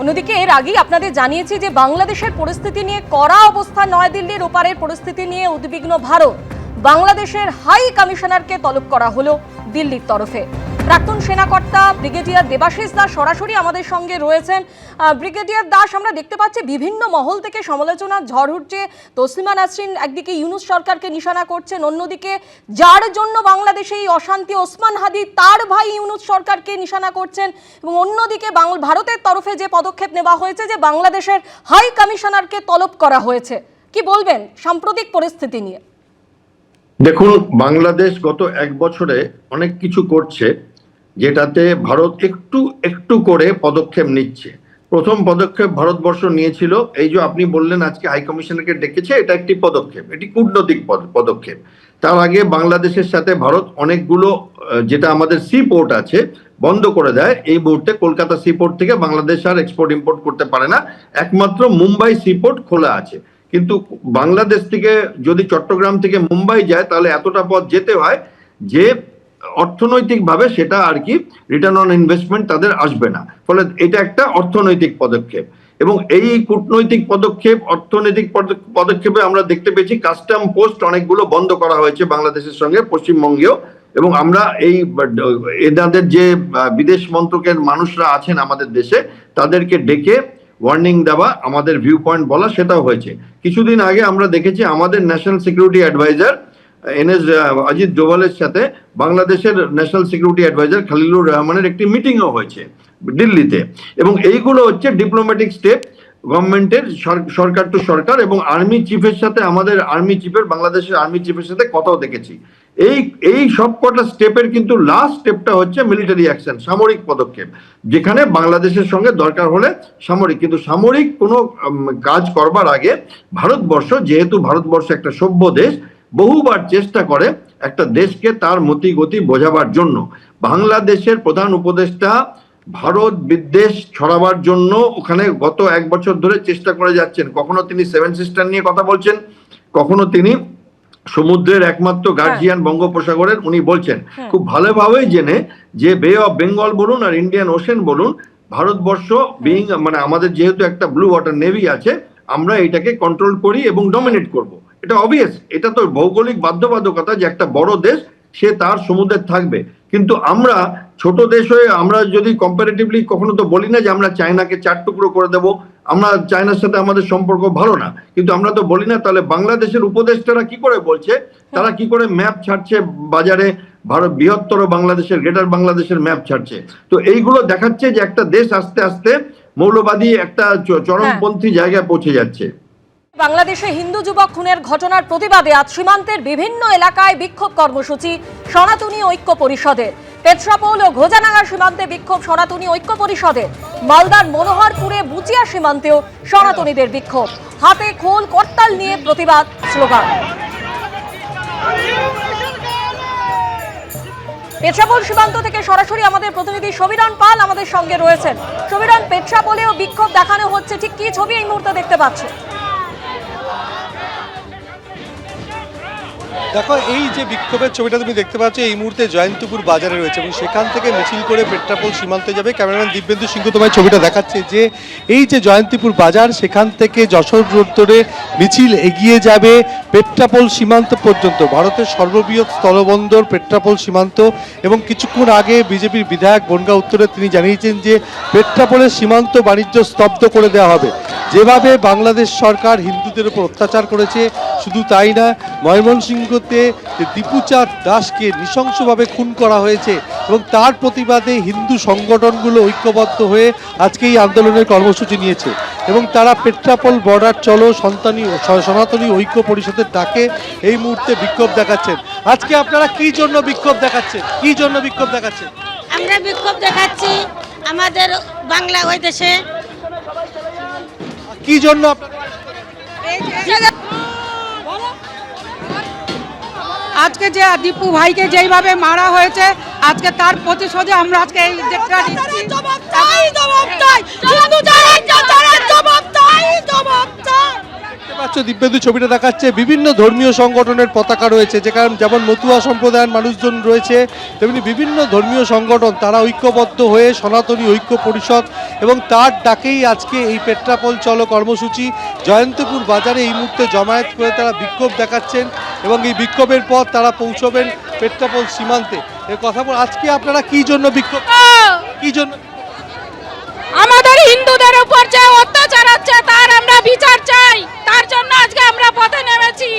অন্যদিকে এর আগেই আপনাদের জানিয়েছি যে বাংলাদেশের পরিস্থিতি নিয়ে কড়া অবস্থা নয়াদিল্লির ওপারের পরিস্থিতি নিয়ে উদ্বিগ্ন ভারত। বাংলাদেশের হাই কমিশনারকে তলব করা হলো দিল্লির তরফে। প্রাক্তন সেনাকর্তা ব্রিগেডিয়ার দেবাশিস দাস সরাসরি আমাদের সঙ্গে রয়েছেন। ব্রিগেডিয়ার দাস, আমরা দেখতে পাচ্ছি বিভিন্ন মহল থেকে সমালোচনা, ঝড় উঠছে। তসলিমা নাসরিন একদিকে ইউনুস সরকারকে নিশানা করছেন, অন্যদিকে যার জন্য বাংলাদেশে এই অশান্তি, ওসমান হাদি, তার ভাই ইউনুস সরকারকে নিশানা করছেন এবং অন্যদিকে ভারতের তরফে যে পদক্ষেপ নেওয়া হয়েছে যে বাংলাদেশের হাই কমিশনারকে তলব করা হয়েছে। কি বলবেন সাম্প্রতিক পরিস্থিতি নিয়ে? দেখুন, বাংলাদেশ গত এক বছরে অনেক কিছু করছে। যেটাতে ভারত একটু একটু করে পদক্ষেপ নিচ্ছে। প্রথম পদক্ষেপ ভারতবর্ষ নিয়েছিল, এই যে আপনি বললেন আজকে হাই কমিশনারকে ডেকেছে, এটা একটি পদক্ষেপ, এটি কূটনৈতিক পদ- পদক্ষেপ। তার আগে বাংলাদেশের সাথে ভারত অনেকগুলো যেটা আমাদের সি পোর্ট আছে, বন্ধ করে দেয়, এই মুহূর্তে কলকাতা সি পোর্ট থেকে বাংলাদেশ আর এক্সপোর্ট ইম্পোর্ট করতে পারে না। একমাত্র মুম্বাই সি পোর্ট খোলা আছে। কিন্তু বাংলাদেশ থেকে যদি চট্টগ্রাম থেকে মুম্বাই যায়, তাহলে এতটা পথ যেতে হয় যে অর্থনৈতিকভাবে সেটা আর কি রিটার্ন অন ইনভেস্টমেন্ট তাদের আসবে না। ফলে এটা একটা অর্থনৈতিক পদক্ষেপ। এবং এই কূটনৈতিক পদক্ষেপ, অর্থনৈতিক পদক্ষেপে আমরা দেখতে পেয়েছি কাস্টম পোস্ট অনেকগুলো বন্ধ করা হয়েছে বাংলাদেশের সঙ্গে, পশ্চিমবঙ্গেও। এবং আমরা এই এনাদের যে বিদেশ মন্ত্রকের মানুষরা আছেন আমাদের দেশে, তাদেরকে ডেকে ওয়ার্নিং দেওয়া, আমাদের ভিউ পয়েন্ট বলা, সেটাও হয়েছে। কিছুদিন আগে আমরা দেখেছি আমাদের national security adviser NS Ajit ডোভালের সাথে বাংলাদেশের ন্যাশনাল সিকিউরিটি অ্যাডভাইজার খালিলুর রহমানের একটি মিটিংও হয়েছে দিল্লিতে। এবং এইগুলো হচ্ছে ডিপ্লোম্যাটিক স্টেপ গভর্নমেন্টের সরকার টু সরকার এবং আর্মি চিফের সাথে আমাদের আর্মি চিফের, বাংলাদেশের আর্মি চিফের সাথে কথাও দেখেছি। এই এই সব কটা স্টেপের কিন্তু লাস্ট স্টেপটা হচ্ছে মিলিটারি অ্যাকশন সামরিক পদক্ষেপ, যেখানে বাংলাদেশের সঙ্গে দরকার হলে সামরিক, কিন্তু সামরিক কোনো কাজ করবার আগে ভারতবর্ষ, যেহেতু ভারতবর্ষ একটা সভ্য দেশ বহুবার চেষ্টা করে একটা দেশকে তার মতি গতি বোঝাবার জন্য। বাংলাদেশের প্রধান উপদেষ্টা ভারত বিদ্বেষ ছড়াবার জন্য ওখানে গত এক বছর ধরে চেষ্টা করে যাচ্ছেন। কখনো তিনি সেভেন সিস্টার নিয়ে কথা বলছেন কখনো তিনি সমুদ্রের একমাত্র গার্জিয়ান বঙ্গোপসাগরের উনি বলছেন। খুব ভালোভাবেই জেনে যে বে অফ বেঙ্গল বলুন আর ইন্ডিয়ান ওশেন বলুন ভারতবর্ষ বিং মানে আমাদের যেহেতু একটা ব্লু ওয়াটার নেভি আছে আমরা এটাকে কন্ট্রোল করি এবং ডমিনেট করব। এটা অবভিয়াস এটা তো ভৌগোলিক বাধ্যবাধকতা যে একটা বড় দেশ, সে তার সমুদ্রে থাকবে। কিন্তু আমরা ছোট দেশ হয়ে আমরা যদি কম্পারেটিভলি কখনো তো বলি না যে আমরা চায়নাকে চার টুকরো করে দেব, আমরা চায়নার সাথে আমাদের সম্পর্ক ভালো না। কিন্তু আমরা তো বলি না, তাহলে বাংলাদেশের উপদেষ্টারা কি করে বলছে? তারা কি করে ম্যাপ ছাড়ছে বাজারে? ভারত বৃহত্তর বাংলাদেশের গ্রেটার বাংলাদেশের ম্যাপ ছাড়ছে। তো এইগুলো দেখাচ্ছে যে একটা দেশ আস্তে আস্তে মৌলবাদী একটা চরমপন্থী জায়গায় পৌঁছে যাচ্ছে। বাংলাদেশে হিন্দু যুবক খুনের ঘটনার প্রতিবাদে আজ সীমান্তের বিভিন্ন এলাকায় বিক্ষোভ কর্মসূচি, সনাতনী ঐক্য পরিষদের। পেট্রাপোল ও ঘোজানাগা সীমান্তে বিক্ষোভ সনাতনী ঐক্য পরিষদের। মালদার মনোহরপুরে বুচিয়া সীমান্তেও সনাতনীদের বিক্ষোভ। হাতে খোল, করতাল নিয়ে প্রতিবাদ, স্লোগান। পেট্রাপোল সীমান্ত থেকে সরাসরি আমাদের প্রতিনিধি সমীরণ পাল আমাদের সঙ্গে রয়েছেন। সমীরণ পেট্রাপোলেও বিক্ষোভ দেখানো হচ্ছে। ঠিক কি ছবি এই মুহূর্তে দেখতে পাচ্ছ দেখো, এই যে বিক্ষোভের ছবিটা তুমি দেখতে পাচ্ছ, এই মুহূর্তে জয়ন্তপুর বাজারে রয়েছে এবং সেখান থেকে মিছিল করে পেট্রাপোল সীমান্তে যাবে। ক্যামেরাম্যান দিব্যেন্দু সিংহ তোমায় ছবিটা দেখাচ্ছে যে এই যে জয়ন্তপুর বাজার, সেখান থেকে যশোর রোড মিছিল এগিয়ে যাবে পেট্রাপোল সীমান্ত পর্যন্ত। ভারতের সর্ববৃহৎ স্থলবন্দর পেট্রাপোল সীমান্ত এবং কিছুক্ষণ আগে বিজেপির বিধায়ক বনগা উত্তরে তিনি জানিয়েছেন যে পেট্রাপোলের সীমান্ত বাণিজ্য স্তব্ধ করে দেওয়া হবে। যেভাবে বাংলাদেশ সরকার হিন্দুদের উপর অত্যাচার করেছে, শুধু তাই না ময়মনসিংহতে দীপুচাঁদ দাসকে নৃশংসভাবে খুন করা হয়েছে এবং তার প্রতিবাদে হিন্দু সংগঠনগুলো ঐক্যবদ্ধ হয়ে আজকে এই আন্দোলনের কর্মসূচি নিয়েছে এবং তারা পেট্রাপল বর্ডার চলো সন্তানী সনাতনী ঐক্য পরিষদের ডাকে এই মুহূর্তে বিক্ষোভ দেখাচ্ছেন। আজকে আপনারা কি জন্য বিক্ষোভ দেখাচ্ছেন? কি জন্য বিক্ষোভ দেখাচ্ছেন? আমরা বিক্ষোভ দেখাচ্ছি আমাদের বাংলা ওই দেশে কি জন্য আজকে যে দীপু ভাইকে যেইভাবে মারা হয়েছে আজকে তার প্রতিশোধে আমরা আজকে এই পাচ্ছ দিব্যেন্দু ছবিটা দেখাচ্ছে। বিভিন্ন ধর্মীয় সংগঠনের পতাকা রয়েছে যেখানে যেমন মতুয়া সম্প্রদায়ের মানুষজন রয়েছে তেমনি বিভিন্ন ধর্মীয় সংগঠন তারা ঐক্যবদ্ধ হয়ে সনাতনী ঐক্য পরিষদ এবং তার ডাকেই আজকে এই পেট্রাপল চলো কর্মসূচি। জয়ন্তপুর বাজারে এই মুহূর্তে জমায়েত করে তারা বিক্ষোভ দেখাচ্ছেন এবং এই বিক্ষোভের পর তারা পৌঁছবেন পেট্রাপল সীমান্তে। এ কথা বল আজকে আপনারা কি জন্য বিক্ষোভ কি জন্য আমাদের হিন্দুদের উপর যে অত্যাচার হচ্ছে তার আমরা বিচার চাই তার জন্য আজকে আমরা পথে নেমেছি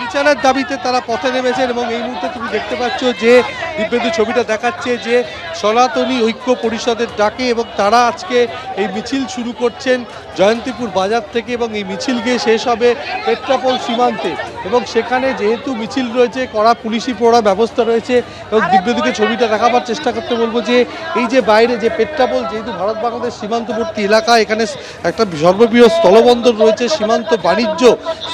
বিচারের দাবিতে তারা পথে নেমেছেন এবং এই মুহূর্তে তুমি দেখতে পাচ্ছ যে দিব্যেন্দু ছবিটা দেখাচ্ছে যে সনাতনী ঐক্য পরিষদের ডাকে এবং তারা আজকে এই মিছিল শুরু করছেন জয়ন্তীপুর বাজার থেকে এবং এই মিছিল গিয়ে শেষ হবে পেট্রাপোল সীমান্তে। এবং সেখানে যেহেতু মিছিল রয়েছে কড়া পুলিশি পোড়া ব্যবস্থা রয়েছে এবং দিব্যেন্দুকে ছবিটা দেখাবার চেষ্টা করতে বলব যে এই যে বাইরে যে পেট্রাপোল যেহেতু ভারত বাংলাদেশ সীমান্তবর্তী এলাকা এখানে একটা সর্ববৃহৎ স্থলবন্দর রয়েছে সীমান্ত বাণিজ্য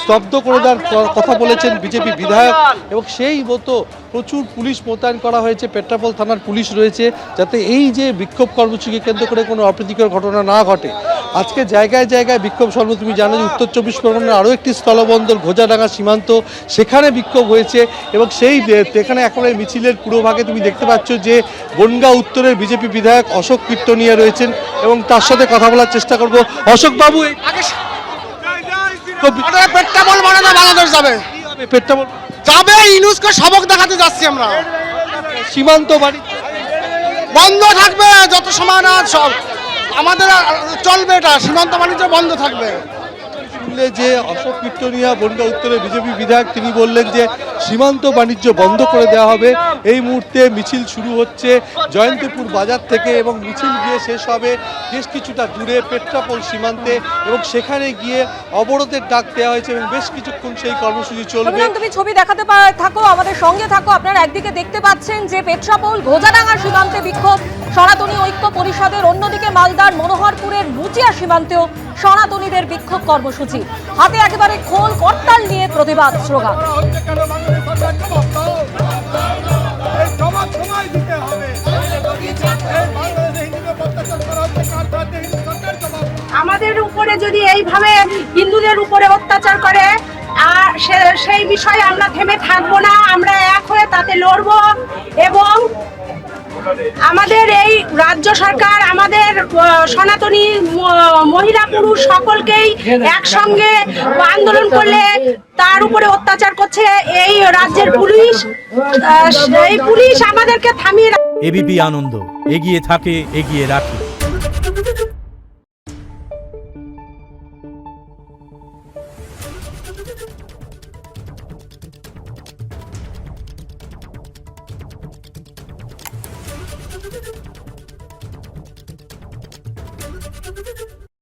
স্তব্ধ করে দেওয়ার কথা বলেছেন বিজেপি বিধায়ক। এবং সেই মতো প্রচুর পুলিশ মোতায়েন করা হয়েছে। পেট্রাপল থানার পুলিশ রয়েছে যাতে এই যে বিক্ষোভ কর্মসূচিকে কেন্দ্র করে কোনো অপ্রীতিকর ঘটনা না ঘটে। আজকে জায়গায় জায়গায় বিক্ষোভ সর্ব তুমি জানো যে উত্তর চব্বিশ পরগনার আরও একটি স্থলবন্দর ঘোজাডাঙ্গা সীমান্ত সেখানে বিক্ষোভ হয়েছে এবং সেই এখানে এখন এই মিছিলের পুরো ভাগে তুমি দেখতে পাচ্ছ যে বনগাঁ উত্তরের বিজেপি বিধায়ক অশোক কীর্তনিয়া রয়েছেন এবং তার সাথে কথা বলার চেষ্টা করব। অশোক বাবু পেট্রাপল মানে যাবে। কি হবে? পেট্রাপোল যাবে ইউনুসকে সবক দেখাতে যাচ্ছি আমরা। সীমান্ত বাড়ি। বন্ধ থাকবে যত সময় না সব। আমাদের চলবে এটা সীমান্ত বাণিজ্য বন্ধ থাকবে। শুনলে যে অশোক কীর্তনিয়া বনগা উত্তরের বিজেপি বিধায়ক, তিনি বললেন যে সীমান্ত বাণিজ্য বন্ধ করে দেওয়া হবে। এই মুহূর্তে মিছিল শুরু হচ্ছে জয়ন্তীপুর বাজার থেকে এবং মিছিল গিয়ে শেষ হবে বেশ কিছুটা দূরে পেট্রাপোল সীমান্তে এবং সেখানে গিয়ে অবরোধের ডাক দেওয়া হয়েছে এবং বেশ কিছুক্ষণ সেই কর্মসূচি চলবে। তুমি ছবি দেখাতে থাকো, আমাদের সঙ্গে থাকো। আপনারা একদিকে দেখতে পাচ্ছেন যে পেট্রাপোল ঘোজাডাঙ্গা সীমান্তে বিক্ষোভ। সনাতনী ঐক্য পরিষদের অন্যদিকে মালদার মনোহরপুরের মুচিয়া সীমান্তেও সনাতনীদের বিক্ষোভ কর্মসূচি। হাতে একেবারে খোল করতাল নিয়ে প্রতিবাদ স্লোগান। আমাদের উপরে যদি এইভাবে হিন্দুদের উপরে অত্যাচার করে, আর সেই বিষয়ে আমরা থেমে থাকব না, আমরা এক হয়ে তাতে লড়বো এবং আমাদের এই রাজ্য সরকার, আমাদের সনাতনী মহিলা, পুরুষ সকলকেই একসঙ্গে আন্দোলন করলে তার উপরে অত্যাচার করছে এই রাজ্যের পুলিশ। এই পুলিশ আমাদেরকে থামিয়ে এবিপি আনন্দ, এগিয়ে থাকে, এগিয়ে রাখে।